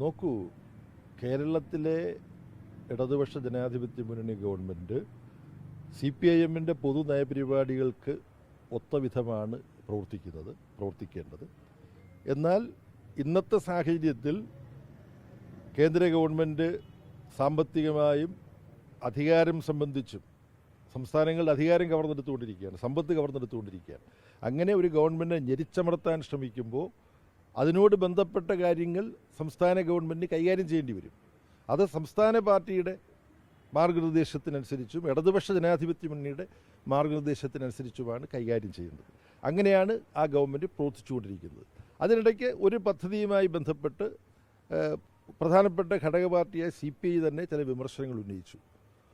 നോക്കൂ കേരളത്തിലെ ഇടതുപക്ഷ ജനാധിപത്യ മുന്നണി ഗവൺമെന്റ് സി പി ഐ എമ്മിന്റെ പൊതു നയപരിപാടികൾക്ക് പ്രവർത്തിക്കുന്നത് പ്രവർത്തിക്കേണ്ടത്. എന്നാൽ ഇന്നത്തെ സാഹചര്യത്തിൽ കേന്ദ്ര ഗവൺമെന്റ് സാമ്പത്തികമായും അധികാരം സംബന്ധിച്ചും സംസ്ഥാനങ്ങളുടെ അധികാരം കവർന്നെടുത്തുകൊണ്ടിരിക്കുകയാണ് സമ്പത്ത് കവർന്നെടുത്തുകൊണ്ടിരിക്കുകയാണ്. അങ്ങനെ ഒരു ഗവൺമെന്റ് ഞെരിച്ചമർത്താൻ ശ്രമിക്കുമ്പോൾ അതിനോട് ബന്ധപ്പെട്ട കാര്യങ്ങൾ സംസ്ഥാന ഗവൺമെന്റ് കൈകാര്യം ചെയ്യേണ്ടി വരും. അത് സംസ്ഥാന പാർട്ടിയുടെ മാർഗനിർദ്ദേശത്തിനനുസരിച്ചും ഇടതുപക്ഷ ജനാധിപത്യ മുന്നണിയുടെ മാർഗനിർദ്ദേശത്തിനനുസരിച്ചുമാണ് കൈകാര്യം ചെയ്യുന്നത്. അങ്ങനെയാണ് ആ ഗവൺമെന്റ് പ്രവർത്തിച്ചുകൊണ്ടിരിക്കുന്നത്. അതിനിടയ്ക്ക് ഒരു പദ്ധതിയുമായി ബന്ധപ്പെട്ട് പ്രധാനപ്പെട്ട ഘടക പാർട്ടിയായ സി പി ഐ തന്നെ ചില വിമർശനങ്ങൾ ഉന്നയിച്ചു.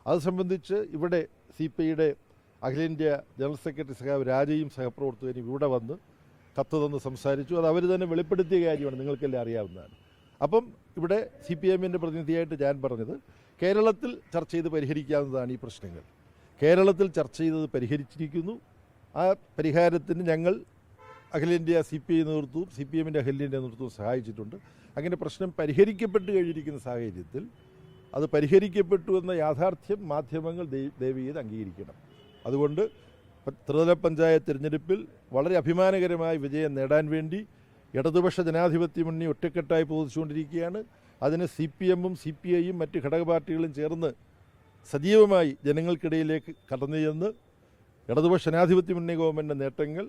അത് സംബന്ധിച്ച് ഇവിടെ സി പി ഐയുടെ അഖിലേന്ത്യാ ജനറൽ സെക്രട്ടറി സഹാബ് രാജയും സഹപ്രവർത്തകരും ഇവിടെ വന്ന് കത്ത് തന്ന് സംസാരിച്ചു. അത് അവർ തന്നെ വെളിപ്പെടുത്തിയ കാര്യമാണ് നിങ്ങൾക്കെല്ലാം അറിയാവുന്നതാണ്. അപ്പം ഇവിടെ സി പി എമ്മിന്റെ പ്രതിനിധിയായിട്ട് ഞാൻ പറഞ്ഞത് കേരളത്തിൽ ചർച്ച ചെയ്ത് പരിഹരിക്കാവുന്നതാണ് ഈ പ്രശ്നങ്ങൾ. കേരളത്തിൽ ചർച്ച ചെയ്തത് പരിഹരിച്ചിരിക്കുന്നു. ആ പരിഹാരത്തിന് ഞങ്ങൾ അഖിലേന്ത്യാ സി പി ഐ നേതൃത്വവും സി പി എമ്മിന്റെ അഖിലേന്ത്യാ നേതൃത്വവും സഹായിച്ചിട്ടുണ്ട്. അങ്ങനെ പ്രശ്നം പരിഹരിക്കപ്പെട്ട് കഴിഞ്ഞിരിക്കുന്ന സാഹചര്യത്തിൽ അത് പരിഹരിക്കപ്പെട്ടു എന്ന യാഥാർത്ഥ്യം മാധ്യമങ്ങൾ ദയ- അംഗീകരിക്കണം. അതുകൊണ്ട് ത്രിതല പഞ്ചായത്ത് തിരഞ്ഞെടുപ്പിൽ വളരെ അഭിമാനകരമായ വിജയം നേടാൻ വേണ്ടി ഇടതുപക്ഷ ജനാധിപത്യ മുന്നണി ഒറ്റക്കെട്ടായി പ്രവർത്തിച്ചുകൊണ്ടിരിക്കുകയാണ്. അതിന് സി പി എമ്മും സി പി ഐയും മറ്റ് ഘടക പാർട്ടികളും ചേർന്ന് സജീവമായി ജനങ്ങൾക്കിടയിലേക്ക് കടന്നു ചെന്ന് ഇടതുപക്ഷ ജനാധിപത്യ മുന്നണി ഗവൺമെന്റ് നേട്ടങ്ങൾ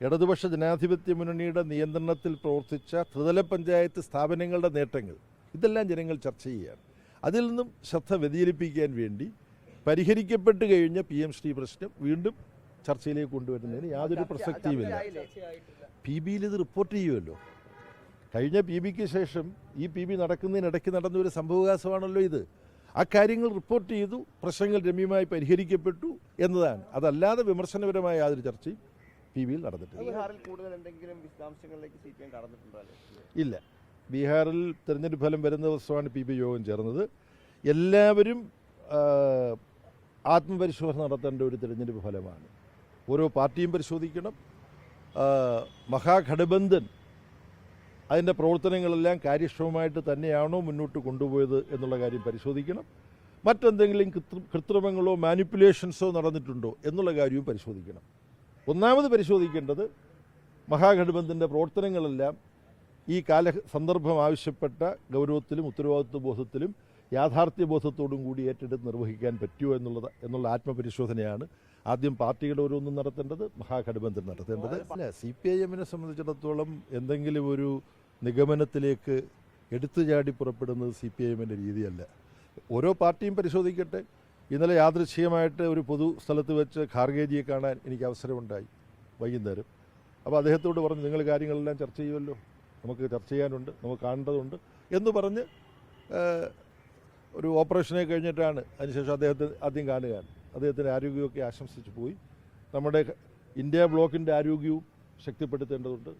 ഇടതുപക്ഷ ജനാധിപത്യ മുന്നണിയുടെ നിയന്ത്രണത്തിൽ പ്രവർത്തിച്ച ത്രിതല പഞ്ചായത്ത് സ്ഥാപനങ്ങളുടെ നേട്ടങ്ങൾ ഇതെല്ലാം ജനങ്ങൾ ചർച്ച ചെയ്യുകയാണ്. അതിൽ നിന്നും ശ്രദ്ധ വ്യതിചലിപ്പിക്കാൻ വേണ്ടി പരിഹരിക്കപ്പെട്ട് കഴിഞ്ഞ പി എം ശ്രീ പ്രശ്നം വീണ്ടും ചർച്ചയിലേക്ക് കൊണ്ടുവരുന്നതിന് യാതൊരു പ്രസക്തിയുമില്ല. പി ബിയിൽ ഇത് റിപ്പോർട്ട് ചെയ്യുമല്ലോ. കഴിഞ്ഞ പി ബിക്ക് ശേഷം ഈ പി ബി നടക്കുന്നതിനിടയ്ക്ക് നടന്ന ഒരു സംഭവവികാസമാണല്ലോ ഇത്. ആ കാര്യങ്ങൾ റിപ്പോർട്ട് ചെയ്തു പ്രശ്നങ്ങൾ രമ്യമായി പരിഹരിക്കപ്പെട്ടു എന്നതാണ്. അതല്ലാതെ വിമർശനപരമായ യാതൊരു ചർച്ചയും പി ബിയിൽ നടന്നിട്ടില്ല. ഇല്ല. ബീഹാറിൽ തെരഞ്ഞെടുപ്പ് ഫലം വരുന്ന ദിവസമാണ് പി ബി യോഗം ചേർന്നത്. എല്ലാവരും ആത്മപരിശോധന നടത്തേണ്ട ഒരു തിരഞ്ഞെടുപ്പ് ഫലമാണ്. ഓരോ പാർട്ടിയും പരിശോധിക്കണം. മഹാഘടബന്ധൻ അതിന്റെ പ്രവർത്തനങ്ങളെല്ലാം കാര്യക്ഷമമായിട്ട് തന്നെയാണോ മുന്നോട്ട് കൊണ്ടുപോയത് എന്നുള്ള കാര്യം പരിശോധിക്കണം. മറ്റെന്തെങ്കിലും കൃത്രി- കൃത്രിമങ്ങളോ മാനിപ്പുലേഷൻസോ നടന്നിട്ടുണ്ടോ എന്നുള്ള കാര്യവും പരിശോധിക്കണം. ഒന്നാമത് പരിശോധിക്കേണ്ടത് മഹാഘടബന്ധന്റെ പ്രവർത്തനങ്ങളെല്ലാം ഈ കാല സന്ദർഭം ആവശ്യപ്പെട്ട ഗൗരവത്തിലും ഉത്തരവാദിത്വ ബോധത്തിലും യാഥാർത്ഥ്യ ബോധത്തോടും കൂടി ഏറ്റെടുത്ത് നിർവഹിക്കാൻ പറ്റുമോ എന്നുള്ളത് എന്നുള്ള ആത്മപരിശോധനയാണ് ആദ്യം പാർട്ടികൾ ഓരോന്നും നടത്തേണ്ടത് മഹാഘടബന്ധം നടത്തേണ്ടത്. അല്ല സി പി ഐ എമ്മിനെ സംബന്ധിച്ചിടത്തോളം എന്തെങ്കിലും ഒരു നിഗമനത്തിലേക്ക് എടുത്തു ചാടി പുറപ്പെടുന്നത് സി പി ഐ എമ്മിന്റെ രീതിയല്ല. ഓരോ പാർട്ടിയും പരിശോധിക്കട്ടെ. ഇന്നലെ യാദൃശ്ചികമായിട്ട് ഒരു പൊതു സ്ഥലത്ത് വെച്ച് ഖാർഗേജിയെ കാണാൻ എനിക്ക് അവസരമുണ്ടായി വൈകുന്നേരം. അപ്പോൾ അദ്ദേഹത്തോട് പറഞ്ഞു നിങ്ങൾ കാര്യങ്ങളെല്ലാം ചർച്ച ചെയ്യുമല്ലോ. നമുക്ക് ചർച്ച ചെയ്യാനുണ്ട് നമുക്ക് കാണേണ്ടതുണ്ട്. എന്ന് പറഞ്ഞ് ഒരു ഓപ്പറേഷനെ കഴിഞ്ഞിട്ടാണ്. അതിനുശേഷം അദ്ദേഹത്തെ ആദ്യം കാണുകയാണ്. അദ്ദേഹത്തിന്റെ ആരോഗ്യമൊക്കെ ആശംസിച്ച് പോയി. നമ്മുടെ ഇന്ത്യ ബ്ലോക്കിന്റെ ആരോഗ്യവും ശക്തിപ്പെടുത്തേണ്ടതുണ്ട്.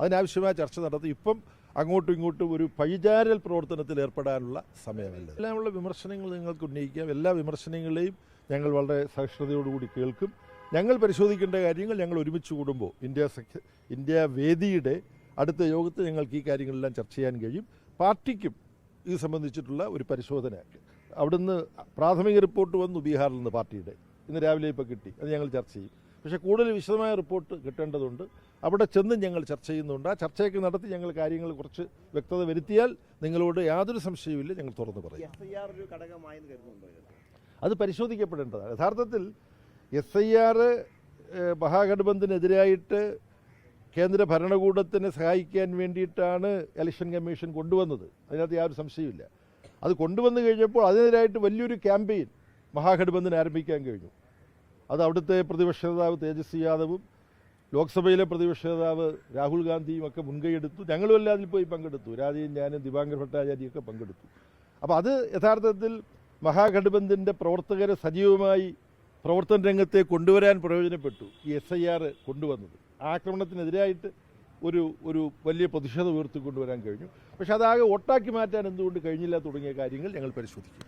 അതിനാവശ്യമായ ചർച്ച നടത്തി. ഇപ്പം അങ്ങോട്ടും ഇങ്ങോട്ടും ഒരു പഴിചാരൽ പ്രവർത്തനത്തിൽ ഏർപ്പെടാനുള്ള സമയമല്ല? എല്ലാമുള്ള വിമർശനങ്ങൾ നിങ്ങൾക്ക് ഉന്നയിക്കാം. എല്ലാ വിമർശനങ്ങളെയും ഞങ്ങൾ വളരെ സഹിഷ്ണുതയോടുകൂടി കേൾക്കും. ഞങ്ങൾ പരിശോധിക്കേണ്ട കാര്യങ്ങൾ ഞങ്ങൾ ഒരുമിച്ച് കൂടുമ്പോൾ ഇന്ത്യ സഖ്യ ഇന്ത്യ വേദിയുടെ അടുത്ത യോഗത്തിൽ ഞങ്ങൾക്ക് ഈ കാര്യങ്ങളെല്ലാം ചർച്ച ചെയ്യാൻ കഴിയും. പാർട്ടിക്കും ഇത് സംബന്ധിച്ചിട്ടുള്ള ഒരു പരിശോധന അവിടുന്ന് പ്രാഥമിക റിപ്പോർട്ട് വന്നു ബീഹാറിൽ നിന്ന് പാർട്ടിയുടെ. ഇന്ന് രാവിലെ ഇപ്പോൾ കിട്ടി. അത് ഞങ്ങൾ ചർച്ച ചെയ്യും. പക്ഷേ കൂടുതൽ വിശദമായ റിപ്പോർട്ട് കിട്ടേണ്ടതുണ്ട്. അവിടെ ചെന്ന് ഞങ്ങൾ ചർച്ച ചെയ്യുന്നുണ്ട്. ആ ചർച്ചയൊക്കെ നടത്തി ഞങ്ങൾ കാര്യങ്ങൾ കുറച്ച് വ്യക്തത വരുത്തിയാൽ നിങ്ങളോട് യാതൊരു സംശയവുമില്ല. ഞങ്ങൾ തുറന്നു പറയും. അത് പരിശോധിക്കപ്പെടേണ്ടതാണ്. യഥാർത്ഥത്തിൽ എസ് ഐ ആർ മഹാഗഠബന്ധനെതിരായിട്ട് കേന്ദ്ര ഭരണകൂടത്തിനെ സഹായിക്കാൻ വേണ്ടിയിട്ടാണ് ഇലക്ഷൻ കമ്മീഷൻ കൊണ്ടുവന്നത്. അതിനകത്ത് യാതൊരു സംശയമില്ല അത് കൊണ്ടുവന്നു കഴിഞ്ഞപ്പോൾ അതിനെതിരായിട്ട് വലിയൊരു ക്യാമ്പയിൻ മഹാഗഠബന്ധൻ ആരംഭിക്കാൻ കഴിഞ്ഞു. അത് അവിടുത്തെ പ്രതിപക്ഷ നേതാവ് തേജസ്വി യാദവും ലോക്സഭയിലെ പ്രതിപക്ഷ നേതാവ് രാഹുൽ ഗാന്ധിയും ഒക്കെ മുൻകൈയെടുത്തു ഞങ്ങളും എല്ലാം അതിൽ പോയി പങ്കെടുത്തു. രാജയും ഞാനും ദിവാങ്കർ ഭട്ടാചാര്യയൊക്കെ പങ്കെടുത്തു. അപ്പോൾ അത് യഥാർത്ഥത്തിൽ മഹാഗഠബന്ധന്റെ പ്രവർത്തകരെ സജീവമായി പ്രവർത്തന രംഗത്തെ കൊണ്ടുവരാൻ പ്രയോജനപ്പെട്ടു ഈ എസ് ഐ ആർ കൊണ്ടുവന്നത്. ആക്രമണത്തിനെതിരായിട്ട് ഒരു ഒരു വലിയ പ്രതിഷേധം ഉയർത്തിക്കൊണ്ടുവരാൻ കഴിഞ്ഞു. പക്ഷെ അതാകെ ഒട്ടാക്കി മാറ്റാൻ എന്തുകൊണ്ട് കഴിഞ്ഞില്ല തുടങ്ങിയ കാര്യങ്ങൾ ഞങ്ങൾ പരിശോധിക്കും.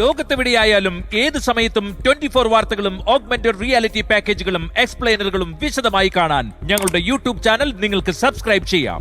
ലോകത്തെവിടെയായാലും ഏത് സമയത്തും ട്വന്റി ഫോർ വാർത്തകളും ഓഗ്മെന്റഡ് റിയാലിറ്റി പാക്കേജുകളും എക്സ്പ്ലെയിനറുകളും വിശദമായി കാണാൻ ഞങ്ങളുടെ യൂട്യൂബ് ചാനൽ നിങ്ങൾക്ക് സബ്സ്ക്രൈബ് ചെയ്യാം.